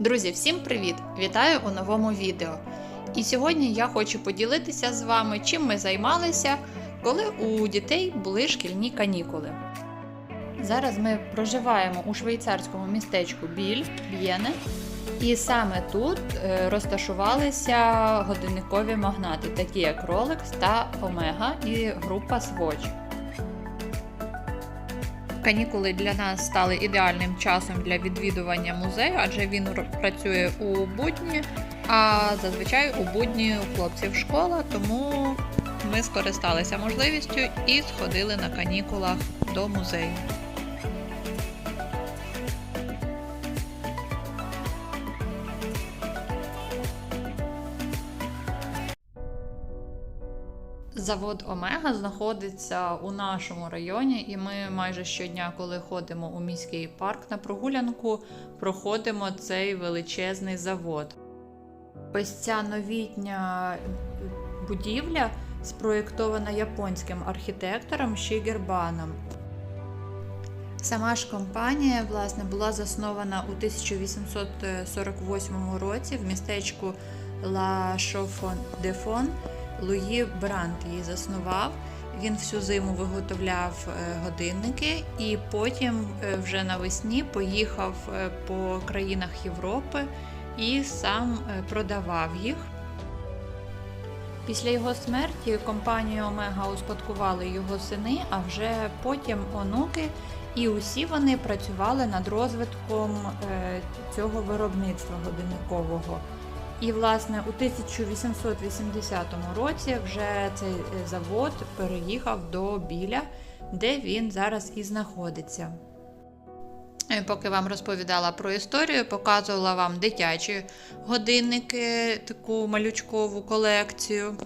Друзі, всім привіт! Вітаю у новому відео. І сьогодні я хочу поділитися з вами, чим ми займалися, коли у дітей були шкільні канікули. Зараз ми проживаємо у швейцарському містечку Біль, Б'єне, і саме тут е, розташувалися годинникові магнати, такі як Rolex та Omega і група Swatch. Канікули для нас стали ідеальним часом для відвідування музею, адже він працює у будні, а зазвичай у будні у хлопців школа, тому ми скористалися можливістю і сходили на канікулах до музею. Завод Омега знаходиться у нашому районі, і ми майже щодня, коли ходимо у міський парк на прогулянку, проходимо цей величезний завод. Ось ця новітня будівля спроєктована японським архітектором Шігербаном. Сама ж компанія власне була заснована у 1848 році в містечку Ла Шофон де Фон. Луї Брант її заснував. Він всю зиму виготовляв е, годинники і потім е, вже навесні поїхав е, по країнах Європи і сам продавав їх. Після його смерті компанію Омега успадкували його сини, а вже потім онуки, і усі вони працювали над розвитком цього виробництва годинникового. І, власне, у 1880 році вже цей е, завод переїхав до Біля, де він зараз і знаходиться. Е, Поки вам розповідала про історію, показувала вам дитячі годинники, таку малючкову колекцію.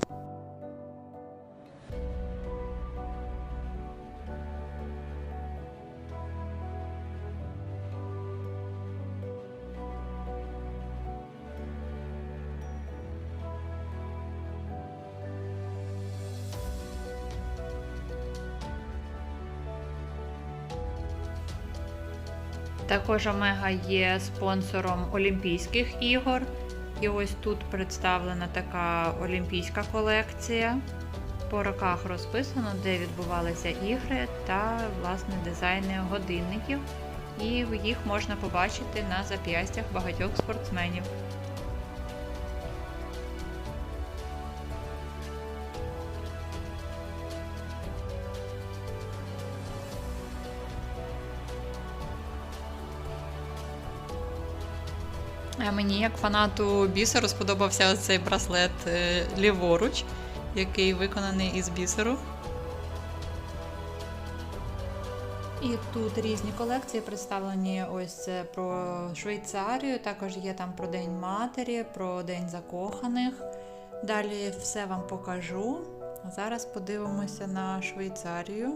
Також Омега є спонсором Олімпійських ігор. І ось тут представлена така олімпійська колекція. По роках розписано, де відбувалися ігри та власне дизайни годинників. І їх можна побачити на зап'ястях багатьох спортсменів. Мені, як фанату бісеру, сподобався цей браслет е, ліворуч, який виконаний із бісеру. І тут різні колекції представлені ось це про Швейцарію, також є там про День Матері, про День закоханих. Далі все вам покажу. Зараз подивимося на Швейцарію.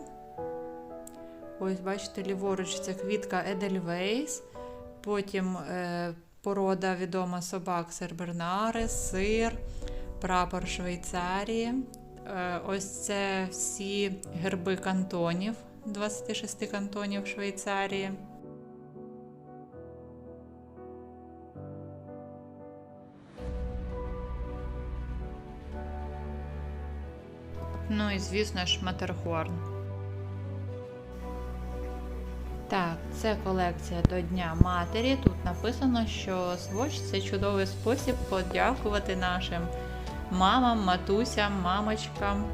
Ось, бачите, ліворуч це квітка Едельвейс. Потім е, порода відома собак Сербернари, сир, прапор Швейцарії. Е, ось це всі герби кантонів, 26 кантонів Швейцарії. Ну і звісно ж Матерхорн. Це колекція до Дня Матері. Тут написано, що Swatch це чудовий спосіб подякувати нашим мамам, матусям, мамочкам.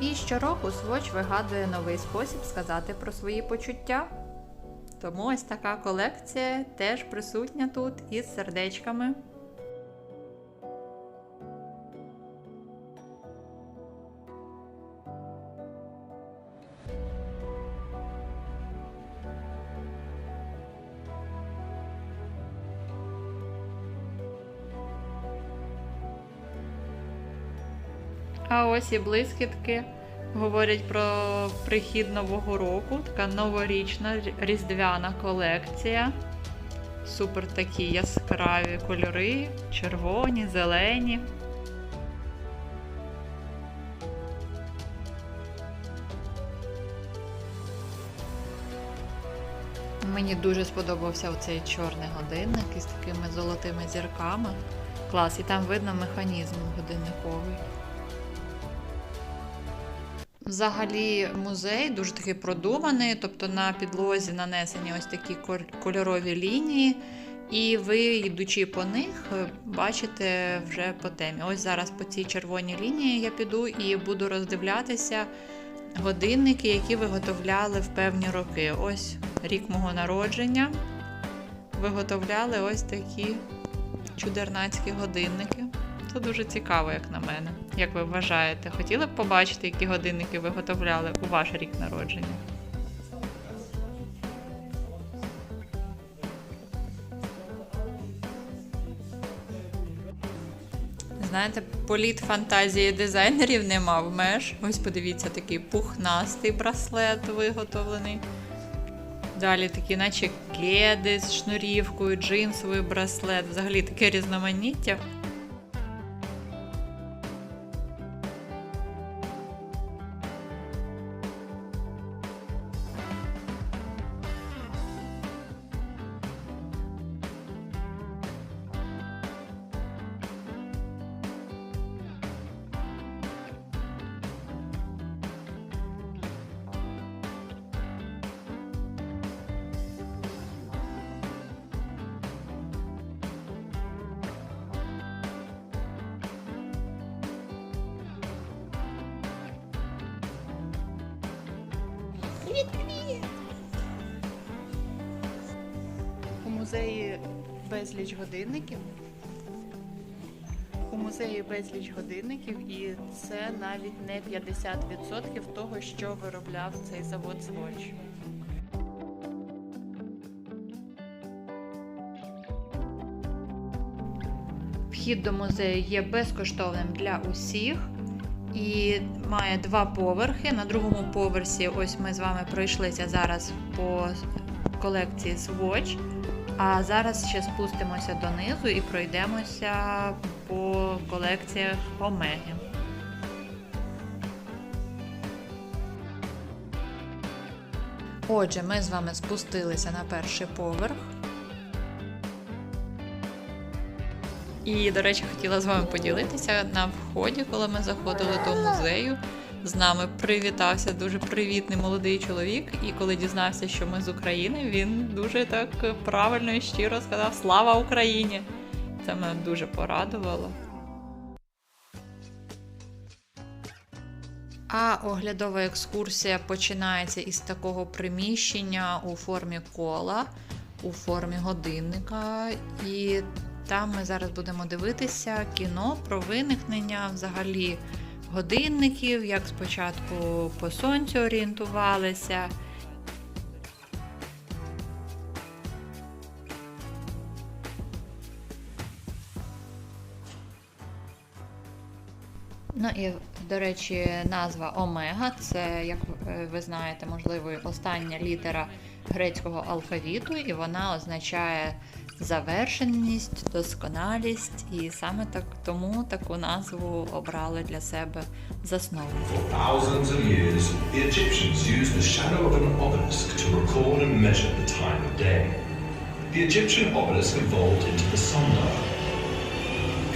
І щороку Swatch вигадує новий спосіб сказати про свої почуття. Тому ось така колекція теж присутня тут із сердечками. А ось і блискітки говорять про прихід нового року. Така новорічна різдвяна колекція. Супер такі яскраві кольори, червоні, зелені. Мені дуже сподобався оцей чорний годинник із такими золотими зірками. Клас, і там видно механізм годинниковий. Взагалі музей дуже такий продуманий, тобто на підлозі нанесені ось такі кольорові лінії, і ви, йдучи по них, е, бачите вже по темі. Ось зараз по цій червоній лінії я піду і буду роздивлятися годинники, які виготовляли в певні роки. Ось рік мого народження. Виготовляли ось такі чудернацькі годинники. Це дуже цікаво, як на мене. Як ви вважаєте, хотіли б побачити, які годинники виготовляли у ваш рік народження? Знаєте, політ фантазії дизайнерів не мав меж. Ось подивіться, такий пухнастий браслет виготовлений. Далі такі, наче кеди з шнурівкою, джинсовий браслет, взагалі таке різноманіття. У музеї безліч годинників. У музеї безліч годинників, і це навіть не 50% того, що виробляв цей завод Swatch. Вхід до музею є безкоштовним для усіх і має два поверхи. На другому поверсі, ось ми з вами пройшлися зараз по колекції Swatch. А зараз ще спустимося донизу і пройдемося по колекціях Омеги. Отже, ми з вами спустилися на перший поверх. І, до речі, хотіла з вами поділитися на вході, коли ми заходили до музею. З нами привітався дуже привітний молодий чоловік. І коли дізнався, що ми з України, він дуже так правильно і щиро сказав Слава Україні! Це мене дуже порадувало. А оглядова екскурсія починається із такого приміщення у формі кола, у формі годинника. І там ми зараз будемо дивитися кіно про виникнення взагалі годинників, як спочатку по сонцю орієнтувалися. Ну і, до речі, назва Омега це, як е, ви знаєте, можливо, остання літера грецького алфавіту, і вона означає завершеність, досконалість, і саме так тому таку назву обрали для себе засновники. For thousands of years, the Egyptians used the shadow of an obelisk to record and measure the time of day. The Egyptian obelisk evolved into the sundial,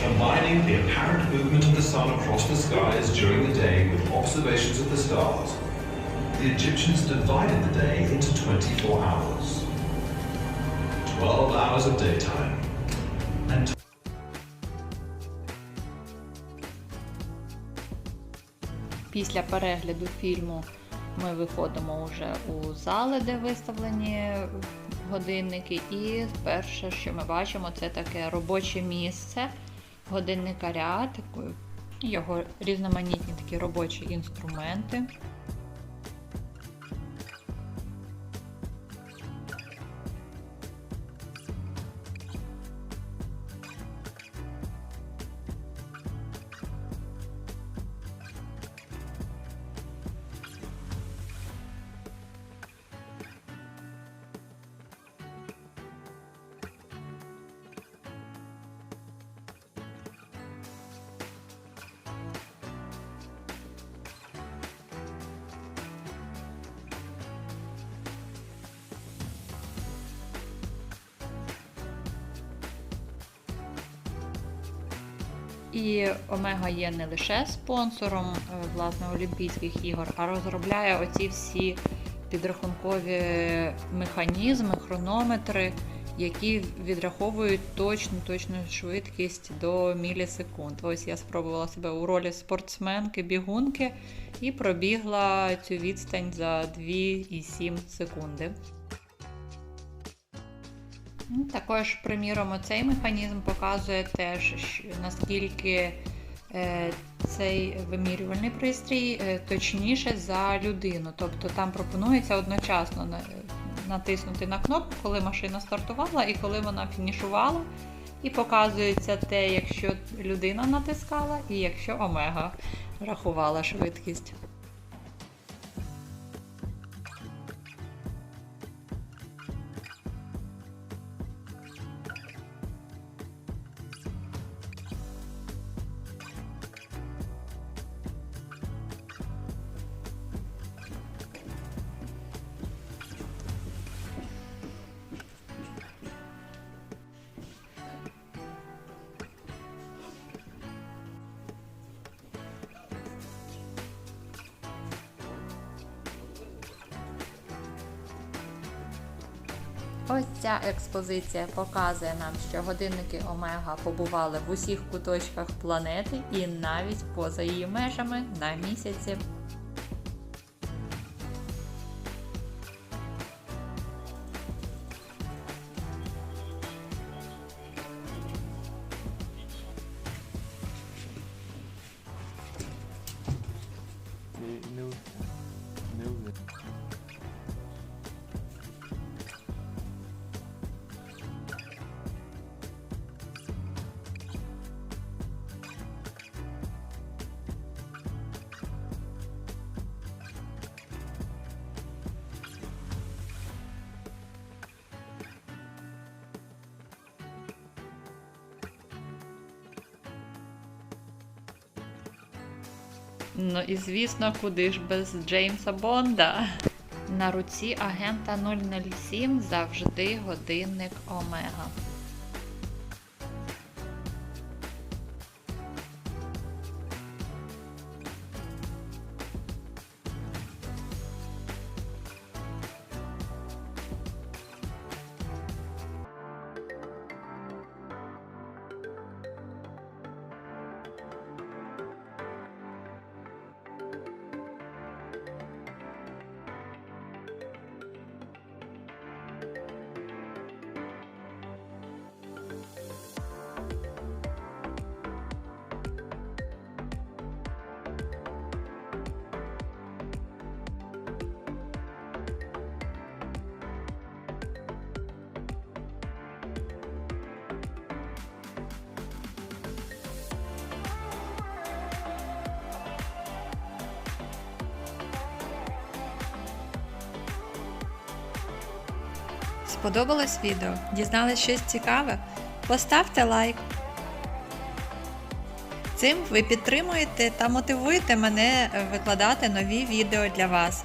combining the apparent movement of the sun across the skies during the day with observations of the stars. The Egyptians divided the day into 24 hours. 12 hours of daytime and Після перегляду фільму ми виходимо вже у зали, де виставлені годинники. І перше, що ми бачимо, це таке робоче місце годинникаря, його різноманітні такі робочі інструменти. І Омега є не лише спонсором е, власне Олімпійських ігор, а розробляє оці всі підрахункові механізми, хронометри, які відраховують точну точну швидкість до мілісекунд. Ось я спробувала себе у ролі спортсменки, бігунки і пробігла цю відстань за 2,7 секунди. Ну, Також, приміром, цей механізм показує теж, наскільки е, цей вимірювальний пристрій е, точніше за людину. Тобто там пропонується одночасно натиснути на кнопку, коли машина стартувала і коли вона фінішувала. І показується те, якщо людина натискала, і якщо омега рахувала швидкість. Ця експозиція показує нам, що годинники Омега побували в усіх куточках планети і навіть поза її межами на місяці. Ну і звісно, куди ж без Джеймса Бонда. На руці агента 007 завжди годинник Омега. Сподобалось відео? Дізнались щось цікаве? Поставте лайк. Цим ви підтримуєте та мотивуєте мене викладати нові відео для вас.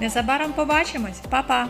Незабаром побачимось, Па-па!